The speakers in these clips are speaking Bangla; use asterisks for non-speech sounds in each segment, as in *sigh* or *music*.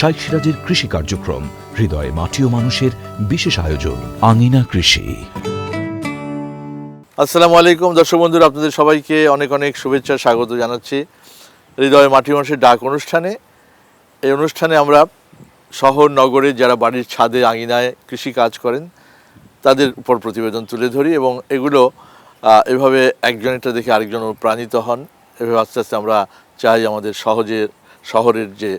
শাইখ সিরাজের কৃষি কার্যক্রম, হৃদয়ে মাটি ও মানুষের বিশেষ আয়োজন, আঙিনা কৃষি। আসসালামু আলাইকুম দর্শক বন্ধুরা, আপনাদের সবাইকে অনেক অনেক শুভেচ্ছা, স্বাগত জানাচ্ছি হৃদয় মাটি মানুষের ডাক অনুষ্ঠানে। এই অনুষ্ঠানে আমরা শহর, নগরে যারা বাড়ির ছাদে, আঙিনায় কৃষি কাজ করেন, তাদের উপর প্রতিবেদন তুলে ধরি এবং এগুলো এভাবে একজনেরটা দেখে আরেকজন অনুপ্রাণিত হন। এভাবে আস্তে আস্তে আমরা চাই আমাদের সহজে শহরের যে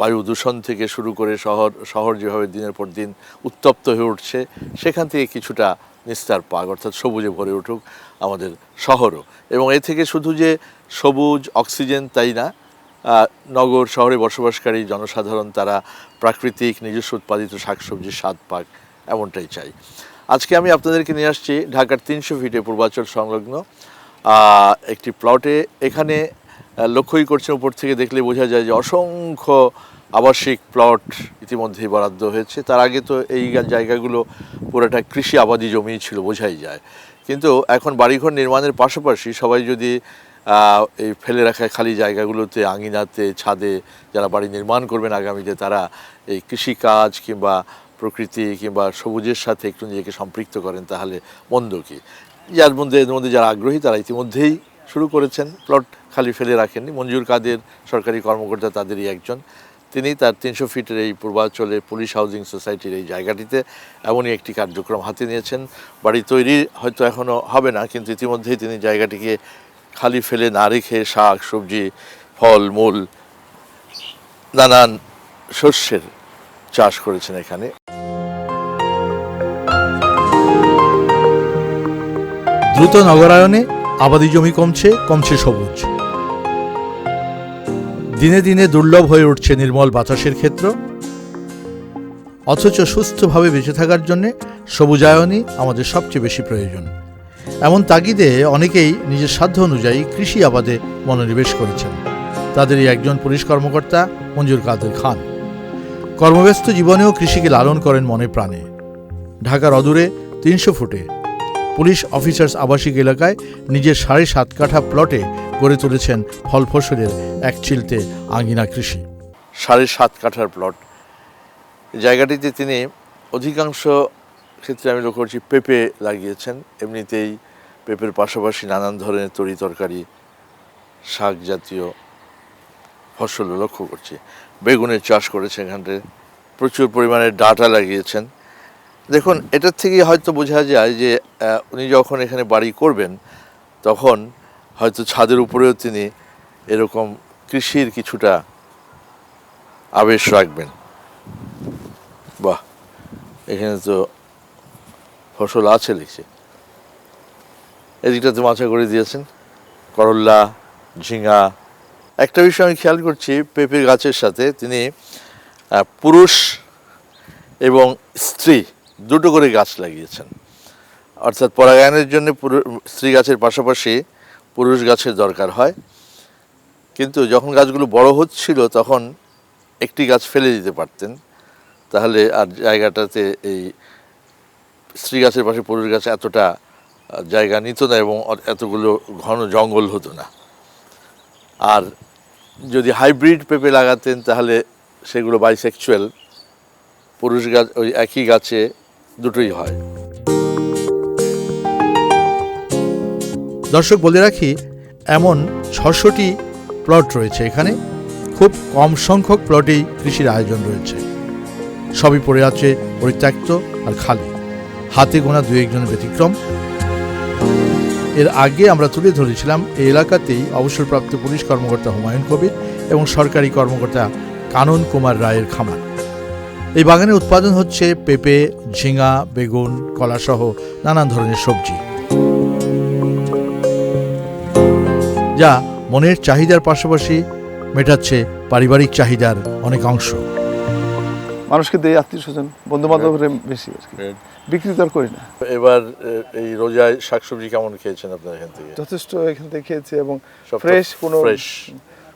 বায়ু দূষণ থেকে শুরু করে শহর শহর যেভাবে দিনের পর দিন উত্তপ্ত হয়ে উঠছে, সেখান থেকে কিছুটা নিস্তার পাক, অর্থাৎ সবুজে ভরে উঠুক আমাদের শহরও। এবং এ থেকে শুধু যে সবুজ অক্সিজেন তাই না নগর শহরে বসবাসকারী জনসাধারণ তারা প্রাকৃতিক নিজস্ব উৎপাদিত শাকসবজির স্বাদ পাক এমনটাই চাই। আজকে আমি আপনাদেরকে নিয়ে আসছি ঢাকার তিনশো ফিটে পূর্বাচল সংলগ্ন একটি প্লটে এখানে লক্ষ্যই করছেন উপর থেকে দেখলে বোঝা যায় যে অসংখ্য আবাসিক প্লট ইতিমধ্যেই বরাদ্দ হয়েছে। তার আগে তো এই জায়গাগুলো পুরোটা কৃষি আবাদি জমি ছিল, বোঝাই যায়। কিন্তু এখন বাড়িঘর নির্মাণের পাশাপাশি সবাই যদি এই ফেলে রাখা খালি জায়গাগুলোতে, আঙিনাতে, ছাদে যারা বাড়ি নির্মাণ করবেন আগামীতে, তারা এই কৃষিকাজ কিংবা প্রকৃতি কিংবা সবুজের সাথে একটু নিজেকে সম্পৃক্ত করেন, তাহলে মন্দ কি? যার মধ্যে, এর মধ্যে যারা আগ্রহী, তারা ইতিমধ্যেই শুরু করেছেন, প্লট খালি ফেলে রাখেননি। মঞ্জুর কাদের সরকারি কর্মকর্তা তাদেরই একজন। তিনি তার তিনশো ফিটের এই পূর্বাঞ্চলে পুলিশ হাউজিং সোসাইটির এই জায়গাটিতে এমনই একটি কার্যক্রম হাতে নিয়েছেন। বাড়ি তৈরি হয়তো এখনও হবে না, কিন্তু ইতিমধ্যেই তিনি জায়গাটিকে খালি ফেলে না রেখে শাক, সবজি, ফল, মূল, নানান শস্যের চাষ করেছেন এখানে। দ্রুত নগরায়নে আবাদি জমি কমছে কমছে সবুজ। দিনে দিনে দুর্লভ হয়ে উঠছে নির্মল বাতাসের ক্ষেত্র। অথচ সুস্থভাবে বেঁচে থাকার জন্যে সবুজায়নই আমাদের সবচেয়ে বেশি প্রয়োজন। এমন তাগিদে অনেকেই নিজের সাধ্য অনুযায়ী কৃষি আবাদে মনোনিবেশ করেছেন। তাদেরই একজন পুলিশ কর্মকর্তা মঞ্জুর কাদের খান। কর্মব্যস্ত জীবনেও কৃষিকে লালন করেন মনে প্রাণে। ঢাকার অদূরে তিনশো ফুটে পুলিশ অফিসার্স আবাসিক এলাকায় নিজের সাড়ে সাত কাঠা প্লটে গড়ে তুলেছেন ফল ফসলের এক চিলতে আঙ্গিনা কৃষি। সাড়ে সাত কাঠার প্লট। জায়গাটিতে তিনি অধিকাংশ ক্ষেত্রে আমি লক্ষ্য করছি পেঁপে লাগিয়েছেন, এমনিতেই পেঁপের পাশাপাশি নানান ধরনের তরি তরকারি, শাক জাতীয় ফসল লক্ষ্য করছি। বেগুনের চাষ করেছে এখানটায়। প্রচুর পরিমাণে ডাটা লাগিয়েছেন। দেখুন, এটার থেকে হয়তো বোঝা যায় যে উনি যখন এখানে বাড়ি করবেন, তখন হয়তো ছাদের উপরেও তিনি এরকম কৃষির কিছুটা আবেশ রাখবেন। বাহ! এখানে তো ফসল আছে লিখছে। এদিকটাতে মাছা করে দিয়েছেন। করল্লা ঝিঙা। একটা বিষয় আমি খেয়াল করছি, পেঁপে গাছের সাথে তিনি পুরুষ এবং স্ত্রী দুটো করে গাছ লাগিয়েছেন। অর্থাৎ পরাগায়নের জন্য স্ত্রী গাছের পাশাপাশি পুরুষ গাছের দরকার হয়। কিন্তু যখন গাছগুলো বড় হচ্ছিল তখন একটি গাছ ফেলে দিতে পারতেন। তাহলে আর জায়গাটাতে এই স্ত্রী গাছের পাশে পুরুষ গাছ এতটা জায়গা নিত না এবং এতগুলো ঘন জঙ্গল হতো না। আর যদি হাইব্রিড পেঁপে লাগাতেন তাহলে সেগুলো বাইসেকচুয়াল পুরুষ গাছ ওই একই গাছে দুটোই হয়। দর্শক, বলে রাখি, এমন ছশোটি প্লট রয়েছে এখানে। খুব কম সংখ্যক প্লটেই কৃষির আয়োজন রয়েছে। সবই পড়ে আছে পরিত্যক্ত আর খালি। হাতে গোনা দু একজনের ব্যতিক্রম। এর আগে আমরা তুলে ধরেছিলাম, এই এলাকাতেই অবসরপ্রাপ্ত পুলিশ কর্মকর্তা হুমায়ুন কবির এবং সরকারি কর্মকর্তা কানন কুমার রায়ের খামার। এই বাগানে উৎপাদন হচ্ছে পেঁপে ঝিঙা বেগুন কলাসহ নানান ধরনের সবজি। যা মনের চাহিদার পাশাপাশি মেটাচ্ছে পারিবারিক চাহিদার অনেক অংশ মানুষকে দেয় আত্মীয় স্বজন বন্ধু বান্ধবের বেশি আর কি। বিক্রি তো আর করি না। এবার এই রোজায় শাকসবজি কেমন খেয়েছেন আপনার এখান থেকে? যথেষ্ট এখান থেকে খেয়েছি এবং ফ্রেশ কোনো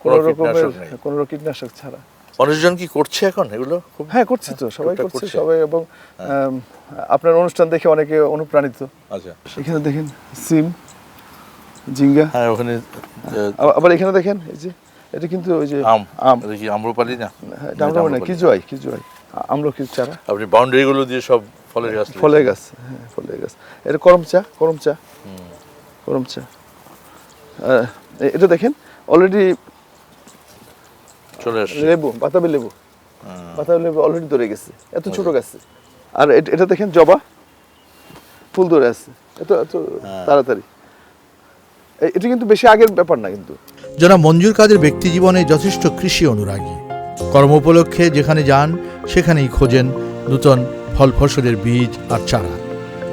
কোনো কোনো রকমের কোনো কীটনাশক ছাড়া। মানুষজন কি করছে এখন? এগুলো খুব হ্যাঁ করছে তো সবাই করছে। সবাই এবং আপনার অনুষ্ঠান দেখে অনেকে অনুপ্রাণিত। আচ্ছা। এখানে দেখেন সিম জিঙ্গা। হ্যাঁ ওখানে আবার- এখানে দেখেন এই যে এটা কিন্তু ওই যে আম। আম। এটা কি আম্রপালি না? হ্যাঁ, এটা আমরা মানে কিজুয়াই কিজুয়াই। আমলকি চারা? আপনি বাউন্ডারি গুলো দিয়ে সব ফলের গাছ। ফলের গাছ হ্যাঁ ফলের গাছ। এটা করম চা করম চা। করম চা। এটা দেখেন অলরেডি চলে আসছে লেবু বাতাবি লেবু। বাতাবি লেবু অলরেডি ধরে গেছে এত ছোট গাছে। আর এটা দেখেন জবা ফুল ধরে আছে। এত এত তাড়াতাড়ি। এটা কিন্তু বেশি আগের ব্যাপার না কিন্তু। জনাব মঞ্জুর কাদের ব্যক্তি জীবনে যথেষ্ট কৃষি অনুরাগী। কর্ম উপলক্ষে যেখানে যান সেখানেই খোঁজেন নূতন ফল ফসলের বীজ আর চারা।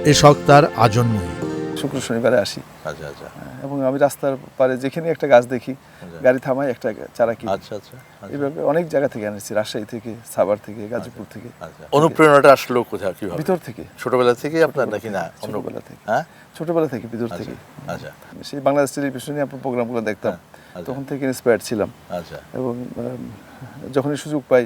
এ শখ তার আজন্মই। শুক্র শনিবারে আসি। আচ্ছা আচ্ছা। এবং আমি রাস্তার পারে যেখানে একটা গাছ দেখি গাড়ি থামাই একটা চারা কিনি। আচ্ছা আচ্ছা আচ্ছা, এইভাবে অনেক জায়গা থেকে আনেছি রাজশাহী থেকে সাভার থেকে গাজীপুর থেকে। আচ্ছা। অনুপ্রেরণাটা আসলো কোথায় কীভাবে? ভিতর থেকে। ছোটবেলা থেকে আপনার নাকি না? ছোটবেলা থেকে। হ্যাঁ? ছোটবেলা থেকে ভিতর থেকে। আচ্ছা। সেই বাংলাদেশ টেলিভিশনে আপনার প্রোগ্রামগুলো দেখতাম। আচ্ছা। তখন থেকে ইন্সপায়ার্ড ছিলাম। আচ্ছা। এবং যখনই সুযোগ পাই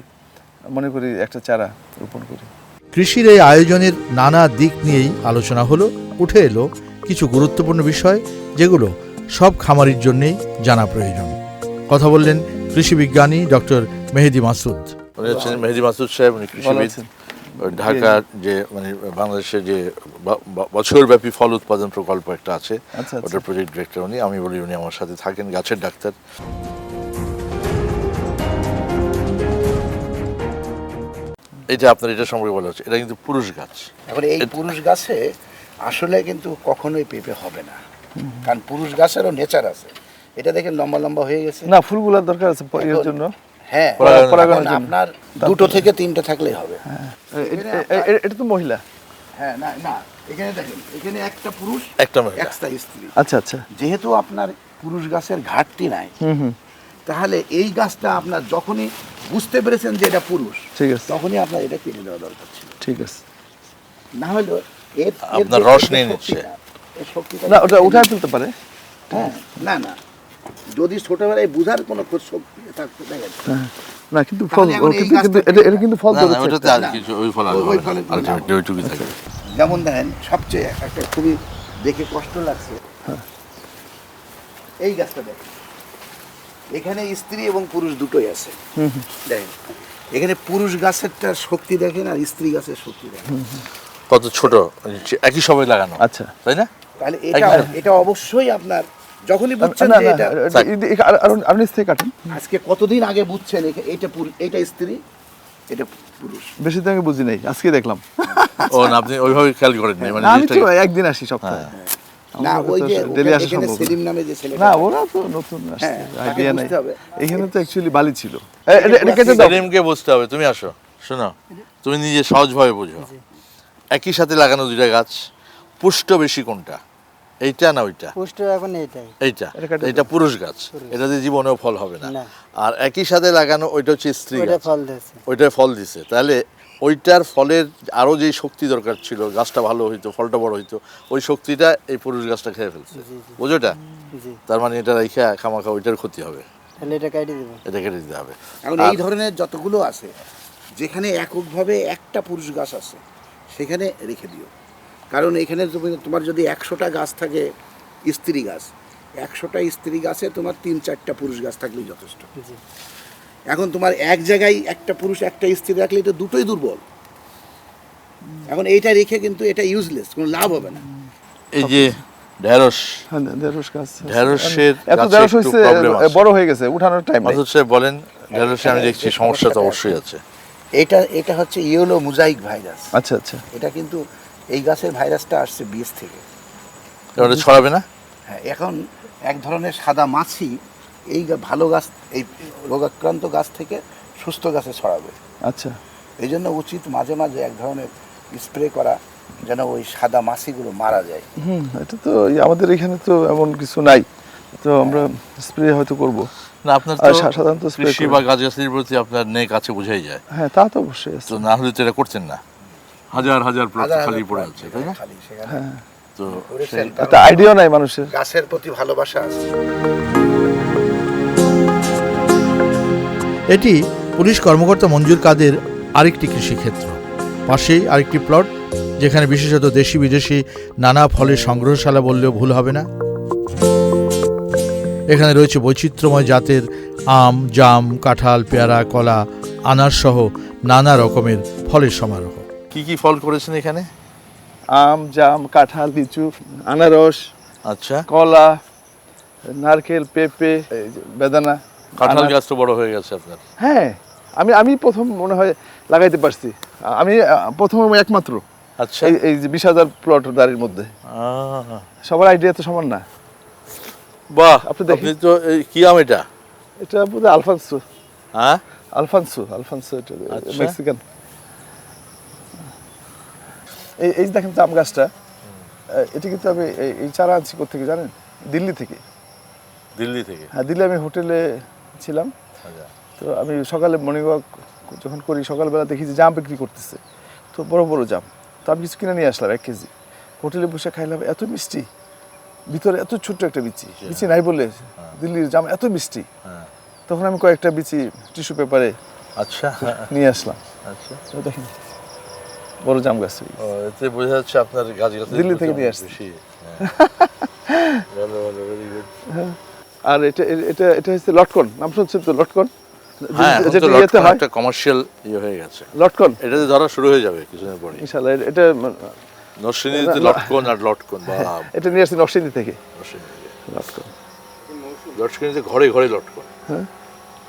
মনে করি একটা চারা রোপণ করি। কৃষির এই আয়োজনের নানা দিক নিয়েই আলোচনা হলো উঠে এলো কিছু গুরুত্বপূর্ণ বিষয় যেগুলো সব খামারির জন্যেই জানা প্রয়োজন। কথা বললেন কৃষি বিজ্ঞানী ডক্টর মেহেদি মাসুদ। উনি হচ্ছেন মেহেদি মাসুদ সাহেব উনি কৃষিবিদ। ঢাকার যে মানে বাংলাদেশের যে বছরব্যাপী ফল উৎপাদন প্রকল্প একটা আছে। আচ্ছা, আচ্ছা। ওটার প্রজেক্ট ডিরেক্টর উনি। আমি বলি উনি আমার সাথে থাকেন গাছের ডাক্তার। এটা আপনার এটা সম্পর্কে বলা হচ্ছে এটা কিন্তু পুরুষ গাছ। এখন এই পুরুষ গাছে আসলে কিন্তু কখনোই পেঁপে হবে না। কারণ পুরুষ গাছেরও নেচার আছে। এটা দেখেন লম্বা লম্বা হয়ে গেছে। না ফুলগুলোর দরকার আছে এর জন্য। হ্যাঁ। আপনার দুটো থেকে তিনটে থাকলেই হবে। এ- এটা তো মহিলা। হ্যাঁ না না এখানে দেখেন এখানে একটা পুরুষ একটা মহিলা। একটা স্ত্রী। আচ্ছা আচ্ছা। যেহেতু আপনার পুরুষ গাছের ঘাটতি নাই তাহলে এই গাছটা আপনার যখনই বুঝতে পেরেছেন যে এটা পুরুষ ঠিক আছে। তখনই আপনার এটা কিনে দেওয়া দরকার ছিল। ঠিক আছে। না হলে এর আপনার রস নিয়ে নিচ্ছে। শক্তিটা না ওটা উঠায় তুলতে পারে। হ্যাঁ না না। যদি ছোটবেলায় বুঝার কোনো খোঁজ শক্তি থাকতো দেখেন হ্যাঁ। না কিন্তু ফল এই কিন্তু এটা এটা কিন্তু ফল কিছু ওই ওইটুকুই থাকবে যেমন দেখেন সবচেয়ে একটা খুবই দেখে কষ্ট লাগছে। এই গাছটা দেখেন। এখানে স্ত্রী এবং পুরুষ দুটোই আছে। দেখেন এখানে পুরুষ গাছেরটার শক্তি দেখেন আর স্ত্রী গাছের শক্তি দেখেন। কত ছোট একই সময় লাগানো। আচ্ছা। তাই না? তাহলে এটা এটা অবশ্যই আপনার যখনই বুঝছেন যে এটা আপনি থেকে কাটেন। আজকে কতদিন আগে বুঝছেন এটা এটা স্ত্রী এটা পুরুষ? বেশি দিন আগে বুঝি নাই আজকে দেখলাম। ও না আপনি ওইভাবে খেয়াল করেননি মানে না, আমি তো একদিন আসি সপ্তাহে। না ওই যে আসলে আসা সম্ভব সেলিম নামে যে ছেলেটা না ওরা তো নতুন আসছে হ্যাঁ, আইডিয়া নাই। এখানে তো অ্যাকচুয়ালি বালি ছিল। এটা এটা কেটে দাও। সেলিমকে বুঝতে হবে তুমি আসো শোনো। তুমি নিজে সহজভাবে বুঝো। একই সাথে লাগানো দুইটা গাছ পুষ্ট বেশি কোনটা? এইটা না ওইটা? পুষ্ট এখন এইটাই। এইটা? এটা এটা পুরুষ গাছ? এটাতে জীবনেও ফল হবে না। আর একই সাথে লাগানো ওইটা হচ্ছে স্ত্রী ওইটা গাছ। ওইটায় ফল দিছে। তাহলে ওইটার ফলের আরও যে শক্তি দরকার ছিল গাছটা ভালো হইতো ফলটা বড় হইতো ওই শক্তিটা এই পুরুষ গাছটা খেয়ে ফেলছে। বুঝোটা জি। তার মানে এটা রেখে খামাখা ওইটার ক্ষতি হবে। তাহলে এটা কাটি দেবো এটা কেটে দিতে হবে। এখন এই ধরনের যতগুলো আছে যেখানে এককভাবে একটা পুরুষ গাছ আছে সেখানে রেখে দিও। কারণ এখানে তুমি- তোমার যদি একশোটা গাছ থাকে স্ত্রী গাছ একশোটা স্ত্রী গাছে তোমার তিন চারটা পুরুষ গাছ থাকলেই যথেষ্ট। এখন তোমার এক জায়গায় একটা পুরুষ একটা স্ত্রী রাখলে এটা দুটোই দুর্বল। এখন এইটা রেখে কিন্তু এটা ইউজলেস কোনো লাভ হবে না। এই যে ঢেঁড়স হ্যাঁ, ঢেঁড়স গাছ ঢেঁড়সের এত ঢেঁড়স হয়েছে বড় হয়ে গেছে উঠানোর টাইম মাসুদ সাহেব বলেন ঢেঁড়সে আমি দেখছি সমস্যা তো অবশ্যই আছে। এটা এটা হচ্ছে ইয়েলো মোজাইক ভাইরাস। আচ্ছা আচ্ছা। এটা কিন্তু এই গাছের ভাইরাসটা আসছে বীজ থেকে। ছড়াবে না? হ্যাঁ এখন এক ধরনের সাদা মাছি এই ভালো গাছ এই রোগাক্রান্ত গাছ থেকে সুস্থ গাছে ছড়াবে। আচ্ছা। এই জন্য উচিত মাঝে মাঝে এক ধরনের স্প্রে করা যেন ওই সাদা মাছিগুলো মারা যায়। হুম এটা তো এই আমাদের এখানে তো এমন কিছু নাই। তো আমরা স্প্রে হয়তো করব। না আপনার তো সাধারণত কৃষি করে। বা গাছগাছালির প্রতি আপনার নেক আছে বোঝাই যায়। হ্যাঁ তা তো অবশ্যই আছে। তো না হলে তো এটা করতেন না। হাজার হাজার প্লট খালি পড়ে আছে তাই না? খালি সেখানে। হ্যাঁ। তো একটা আইডিয়া নাই মানুষের। গাছের প্রতি ভালোবাসা আছে। এটি পুলিশ কর্মকর্তা মঞ্জুর কাদের আরেকটি কৃষিক্ষেত্র। পাশেই আরেকটি প্লট যেখানে বিশেষত দেশি বিদেশি নানা ফলের সংগ্রহশালা বললেও ভুল হবে না। এখানে রয়েছে বৈচিত্র্যময় জাতের আম জাম কাঁঠাল পেয়ারা কলা আনার সহ নানা রকমের ফলের সমারোহ। কি কি ফল করেছেন এখানে? আম জাম কাঁঠাল লিচু আনারস আচ্ছা। কলা নারকেল পেঁপে বেদানা কাঁঠাল গাছ তো বড় হয়ে গেছে আপনার। হ্যাঁ আমি আমি প্রথম মনে হয় লাগাইতে পারছি। আমি প্রথম একমাত্র। আচ্ছা। এই যে বিশ হাজার প্লট দাঁড়ির মধ্যে। সবার আইডিয়া তো সমান না। বাহ আপনি দেখেন। তো এই কি আম এটা? এটা বোধহয় আলফানসো। হ্যাঁ? আলফানসো আলফানসো এটা আচ্ছা। মেক্সিকান এই এই দেখেন জাম গাছটা এটা কিন্তু আমি এই- চারা আনছি থেকে জানেন? দিল্লি থেকে। দিল্লি থেকে? হ্যাঁ দিল্লি আমি হোটেলে ছিলাম। আচ্ছা। তো আমি সকালে মর্নিং ওয়াক যখন করি সকালবেলা দেখি যে জাম বিক্রি করতেছে। তো বড় বড় জাম। তো আমি কিছু কিনে নিয়ে আসলাম এক কেজি। হোটেলে বসে খাইলাম এত মিষ্টি। ভিতরে এত ছোট্ট একটা বিচি। বিচি নাই বলে দিল্লির জাম এত মিষ্টি। হ্যাঁ। তখন আমি কয়েকটা বিচি টিস্যু পেপারে আচ্ছা। নিয়ে আসলাম। আচ্ছা। তো দেখেন বড় জাম গাছ এতে বোঝা যাচ্ছে আপনার গাছ গাছ দিল্লি থেকে নিয়ে আসছে। হ্যাঁ। ভালো ভালো ভেরি গুড আর এটা এটা এটা হচ্ছে লটকন। নাম শুনছেন তো লটকন? হ্যাঁ হয়। একটা কমার্শিয়াল ইয়ে হয়ে গেছে। লটকন? এটাতে ধরা শুরু হয়ে যাবে কিছুদিন পরে এটা নরসিংদীতে। লটকন আর লটকন এটা নিয়ে আসছি নরসিংদী থেকে। লটকন। লটকনিতে ঘরে ঘরে লটকন। হ্যাঁ।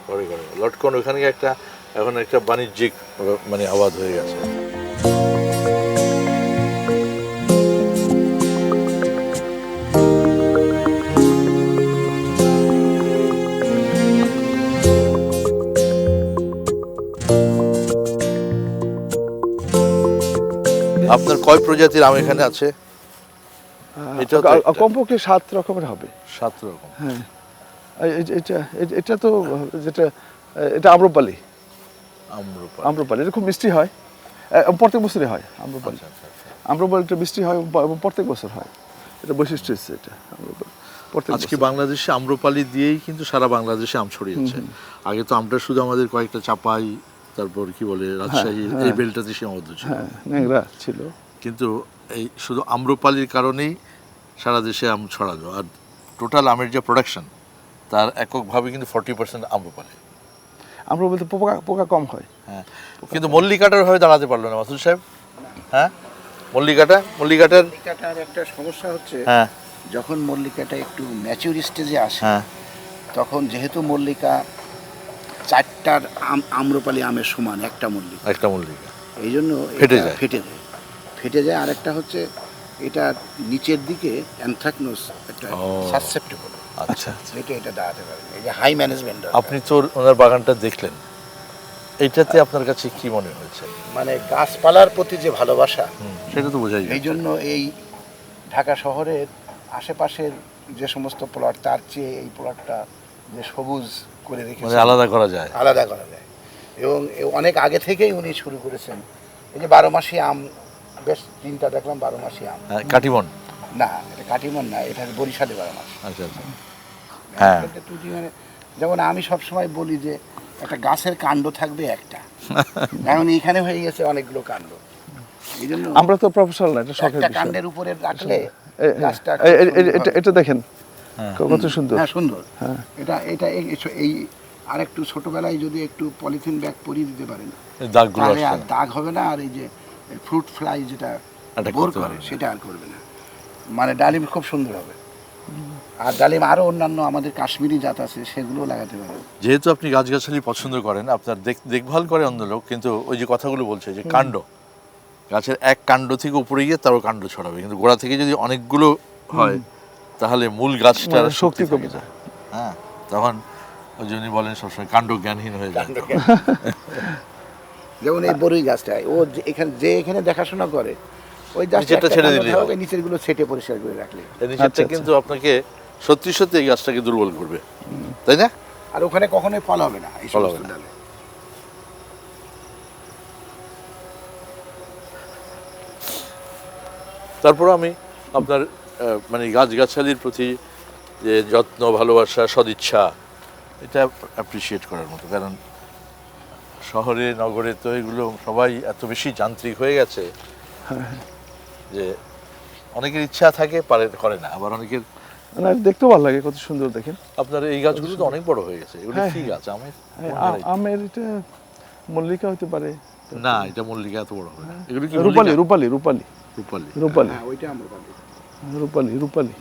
ঘরে ঘরে। লটকন ওখানে একটা এখন একটা বাণিজ্যিক মানে আবাদ হয়ে গেছে। আপনার কয় প্রজাতির আম এখানে আছে? এটাও তো একটা। কমপক্ষে সাত রকমের হবে। সাত রকম। এই- এই- এটা এটা তো যেটা এটা আম্রপালি। আম্রপালি। আম্রপালি এটা খুব মিষ্টি হয়। এ, প্রত্যেক বছরই হয় আম্রপালি। আচ্ছা, আচ্ছা, আচ্ছা। আম্রপালিটা মিষ্টি হয় এবং- এবং প্রত্যেক বছর হয়। এটা বৈশিষ্ট্য হচ্ছে এটা আম্রপালি। প্রত্যেক আজকে বছর। বাংলাদেশে আম্রপালি দিয়েই কিন্তু সারা বাংলাদেশে আম ছড়িয়েছে। আগে তো আমটা শুধু আমাদের কয়েকটা চাপাই তারপর কি বলে রাজশাহী এই বেলটাতে সীমাবদ্ধ ছিল। হ্যাঁ ন্যাংরা ছিল। কিন্তু এই শুধু আম্রপালির কারণেই সারা দেশে আম ছড়ালো। আর টোটাল আমের যে প্রোডাকশন তার এককভাবে কিন্তু ফর্টি পার্সেন্ট আম্রপালি। আমরা বলতে পোকা পোকা কম হয়। হ্যাঁ কিন্তু মল্লিকাটার হয়ে দাঁড়াতে পারল না মাসুদ সাহেব। হ্যাঁ মল্লিকাটা মল্লিকাটার মল্লিকাটার একটা সমস্যা হচ্ছে হ্যাঁ। যখন মল্লিকাটা একটু ম্যাচিউর স্টেজে আসে হ্যাঁ। তখন যেহেতু মল্লিকা চারটার আম আম্রপালি আমের সমান একটা মল্লিকা। একটা মল্লিকা। এই জন্য ফেটে যায়। ফেটে যায়। ফেটে যায় আরেকটা হচ্ছে এটা নিচের দিকে অ্যানথ্রাকনোস একটা। সাসেপ্টেবল। আচ্ছা এটা এটা দাঁড়াতে পারে। এই যে হাই ম্যানেজমেন্ট আপনি তো ওনার বাগানটা দেখলেন। এইটাতে আপনার কাছে কি মনে হয়েছে? মানে গাছপালার প্রতি যে ভালোবাসা সেটা তো বোঝাই এই জন্য এই ঢাকা শহরের আশেপাশের যে সমস্ত প্লট তার চেয়ে এই প্লটটা যে সবুজ করে মানে রেখেছে আলাদা করা যায়। আলাদা করা যায়। এবং এ অনেক আগে থেকেই উনি শুরু করেছেন। এই যে বারো মাসি আম বেশ তিনটা দেখলাম বারো মাসি আম। হ্যাঁ, কাটিমন না এটা কাটিমন না এটা বরিশালে বারো মাস। আচ্ছা আচ্ছা। হ্যাঁ। এটা মানে যেমন আমি সবসময় বলি যে একটা গাছের কাণ্ড থাকবে একটা। *laughs* এখন এখানে হয়ে গেছে অনেকগুলো কাণ্ড। এই জন্য আমরা তো প্রফেশনাল না এটা শখের একটা কাণ্ডের উপরে রাখলে এ- গাছটা এটা দেখেন। কত সুন্দর। হ্যাঁ সুন্দর। হ্যাঁ। এটা এটা এই- আর একটু ছোটবেলায় যদি একটু পলিথিন ব্যাগ পরিয়ে দিতে পারেন তাহলে আর দাগ হবে না আর এই যে ফ্রুট ফ্লাই যেটা বোর করে সেটা আর করবে না। মানে ডালিম খুব সুন্দর হবে। আর ডালিম আরও অন্যান্য আমাদের কাশ্মীরি জাত আছে সেগুলো লাগাতে পারেন। যেহেতু আপনি গাছগাছালি পছন্দ করেন আপনার দেখ- দেখভাল করে অন্য লোক কিন্তু ওই যে কথাগুলো বলছে যে কাণ্ড গাছের এক কাণ্ড থেকে উপরে গিয়ে তারও কাণ্ড ছড়াবে কিন্তু গোড়া থেকে যদি অনেকগুলো হয় তাহলে মূল গাছটার মানে শক্তি কমে যায়। হ্যাঁ তখন ওই জন্য বলেন সবসময় কাণ্ড জ্ঞানহীন হয়ে যায়। যেমন এই বরুই গাছটা ও যে এখানে যে এখানে দেখাশোনা করে ওই গাছটা ছেড়ে দিলে হবে। নিচেরগুলো ছেটে পরিষ্কার করে রাখলে। এই নিচেরটা আচ্ছা, কিন্তু আপনাকে সত্যি সত্যি এই গাছটাকে দুর্বল করবে। তাই না? আর ওখানে কখনোই ফল হবে না এই ফল হবে না। তারপর আমি আপনার মানে গাছগাছালির প্রতি যে যত্ন ভালোবাসা সদিচ্ছা এটা অ্যাপ্রিসিয়েট করার মতো। কারণ শহরে নগরে তো এগুলো সবাই এত বেশি যান্ত্রিক হয়ে গেছে যে অনেকের ইচ্ছা থাকে পারে করে না। আবার অনেকের না দেখতেও ভালো লাগে কত সুন্দর দেখেন। আপনার এই গাছগুলো তো অনেক বড় হয়ে গেছে। এগুলো হ্যাঁ, কি গাছ? আমের হ্যাঁ? আমের এটা মল্লিকা হতে পারে। না এটা মল্লিকা এত বড় হবে এগুলো কি রূপালি? রূপালি রূপালি। রূপালি। রূপালি। হ্যাঁ ওইটা আমরা পাবো রূপালি রূপালি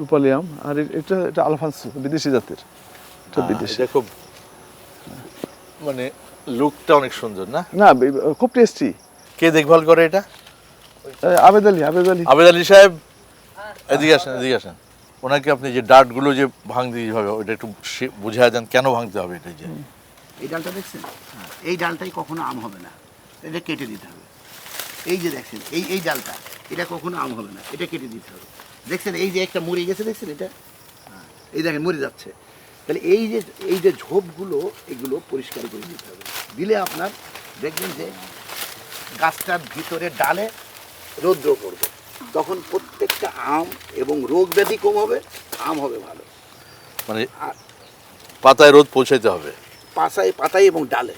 রূপালি আম। আর এটা এটা আলফান্স বিদেশি জাতের। এটা হ্যাঁ, বিদেশি। খুব মানে লুকটা অনেক সুন্দর না? না খুব টেস্টি। কে দেখভাল করে এটা? আবেদ আলী আবেদ আলী। আবেদ আলী সাহেব? এদিকে আসেন এদিকে আসেন। ওনাকে আপনি যে ডাটগুলো যে ভাঙতে হবে ওটা একটু বুঝায় দেন কেন ভাঙতে হবে এটা যে? এই ডালটা দেখছেন? এই ডালটাই কখনো আম হবে না। এটা কেটে দিতে হবে। এই যে দেখছেন এই এই ডালটা। এটা কখনো আম হবে না এটা কেটে দিতে হবে। দেখছেন এই যে একটা মরে গেছে দেখছেন এটা? এই দেখেন মরে যাচ্ছে। তাহলে এই যে এই যে ঝোপগুলো এগুলো পরিষ্কার করে দিতে হবে। দিলে আপনার দেখবেন যে গাছটার ভিতরে ডালে রৌদ্র পড়বে। তখন প্রত্যেকটা আম এবং রোগ ব্যাধি কম হবে আম হবে ভালো। মানে পাতায় রোদ পৌঁছাইতে হবে। পাতায় পাতায় এবং ডালে।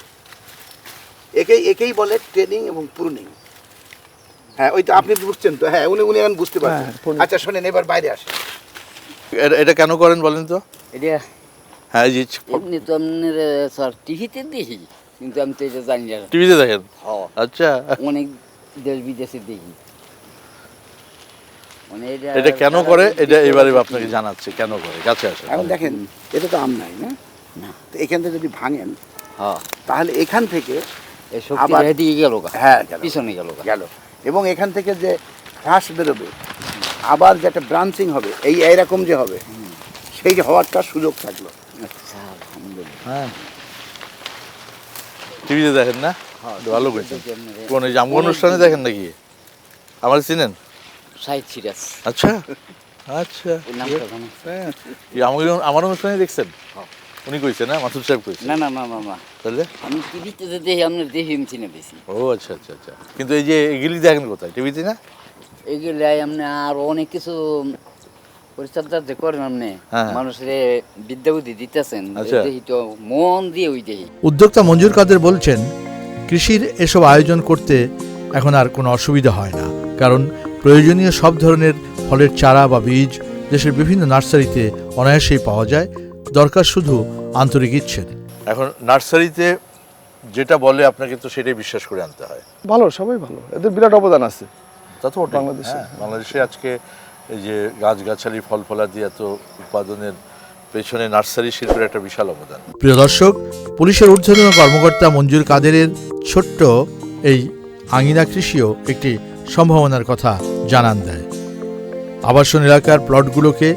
একেই একেই বলে ট্রেনিং এবং প্রুনিং হ্যাঁ ওইটা আপনি বুঝছেন তো হ্যাঁ উনি উনি এখন বুঝতে পারছেন। হ্যাঁ, আচ্ছা শোনেন এবার বাইরে আসেন এটা- কেন করেন বলেন তো? এটা হ্যাঁ যে এমনি তো আপনার স্যার টিভিতে দেখি কিন্তু আমি তো এটা জানি না। টিভিতে দেখেন? হ্যাঁ, আচ্ছা। অনেক দেশ বিদেশে দেখি। মানে এটা কেন করে? এটা এবারে আপনাকে জানাচ্ছে কেন করে? কাছে আসে এখন দেখেন এটা তো আম নাই না? তো এখান থেকে যদি ভাঙেন হ্যাঁ। তাহলে এখান থেকে এই শক্তি আবার- এদিকে গেল হ্যাঁ পিছনে গেল গেল। এবং এখান থেকে যে ঘাস বেরোবে আবার যে একটা ব্রাঞ্চিং হবে এই এইরকম যে হবে সেই যে হওয়ারটা সুযোগ থাকল। আচ্ছা হ্যাঁ। টিভিতে দেখেন না? হ্যাঁ, ভালো করছেন। কোন এই জামু অনুষ্ঠানে দেখেন নাকি? আমার চিনেন? সাইড সিরিয়াস আচ্ছা। আচ্ছা? হ্যাঁ। আমার আমার অনুষ্ঠানে দেখছেন? উনি কইছে না? মাসুদ সাহেব কইছে? না না না না না। তাহলে? আমি টিভিতে যে দেখি আপনার দেখি আমি চিনে বেশি। ও আচ্ছা আচ্ছা আচ্ছা। কিন্তু এই যে এগুলি দেখেন কোথায়? টিভিতে না? এগুলো আপনি আর অনেক কিছু পরিচর্যা যে করেন আপনি হ্যাঁ। মানুষের বিদ্যা বুদ্ধি দিতেছেন আচ্ছা। দেখি তো মন দিয়ে ওই দেখি। উদ্যোক্তা মঞ্জুর কাদের বলছেন কৃষির এসব আয়োজন করতে এখন আর কোনো অসুবিধা হয় না কারণ প্রয়োজনীয় সব ধরনের ফলের চারা বা বীজ দেশের বিভিন্ন নার্সারিতে অনায়াসেই পাওয়া যায় দরকার শুধু আন্তরিক ইচ্ছের। এখন নার্সারিতে যেটা বলে আপনাকে তো সেটাই বিশ্বাস করে আনতে হয়। ভালো সবাই ভালো। এদের বিরাট অবদান আছে। তা তো বাংলাদেশে। হ্যাঁ, বাংলাদেশে আজকে এই যে গাছগাছালি ফল ফলাদি এত উৎপাদনের পেছনে নার্সারি শিল্পের একটা বিশাল অবদান। প্রিয় দর্শক পুলিশের ঊর্ধ্বতন কর্মকর্তা মঞ্জুর কাদেরের ছোট্ট এই আঙিনা কৃষিও একটি সম্ভাবনার কথা জানান দেয়। আবাসন এলাকার প্লটগুলোকে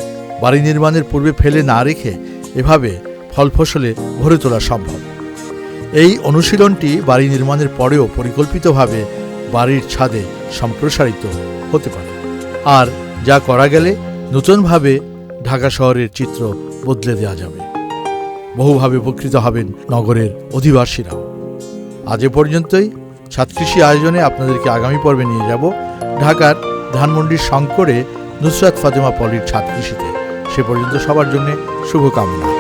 বাড়ি নির্মাণের পূর্বে ফেলে না রেখে এভাবে ফল ফসলে ভরে তোলা সম্ভব। এই অনুশীলনটি বাড়ি নির্মাণের পরেও পরিকল্পিতভাবে বাড়ির ছাদে সম্প্রসারিত হতে পারে। আর যা করা গেলে নতুনভাবে ঢাকা শহরের চিত্র বদলে দেওয়া যাবে। বহুভাবে উপকৃত হবেন নগরের অধিবাসীরাও। আজ এ পর্যন্তই। ছাদকৃষি আয়োজনে আপনাদেরকে আগামী পর্বে নিয়ে যাব ঢাকার ধানমন্ডির শঙ্করে নুসরাত ফাতেমা পলির ছাদ কৃষিতে। সে পর্যন্ত সবার জন্য শুভকামনা।